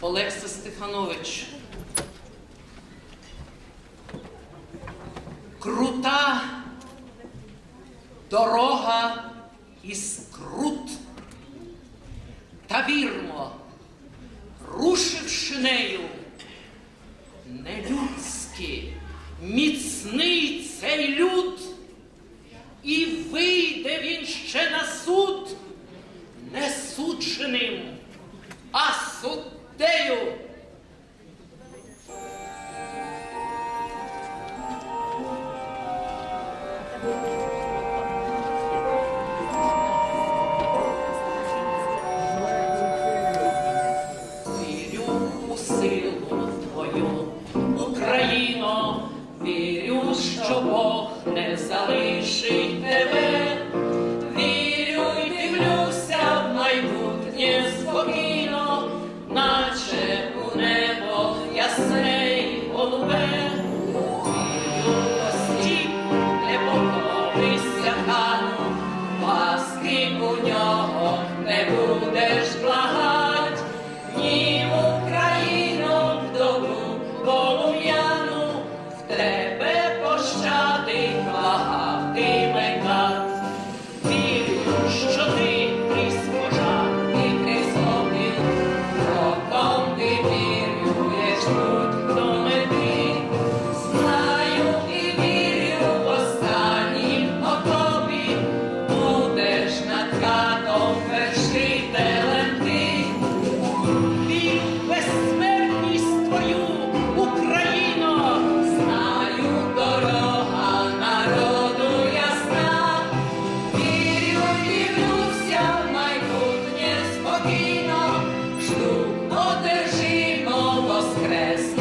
Олекса Стефанович. Крута дорога із крут. Та вірмо, рушивши нею, нелюдський, міцний цей люд. Піде він ще на суд не судженим, а суддею. Україно, вірю, що Бог не залишить тебе. Yes.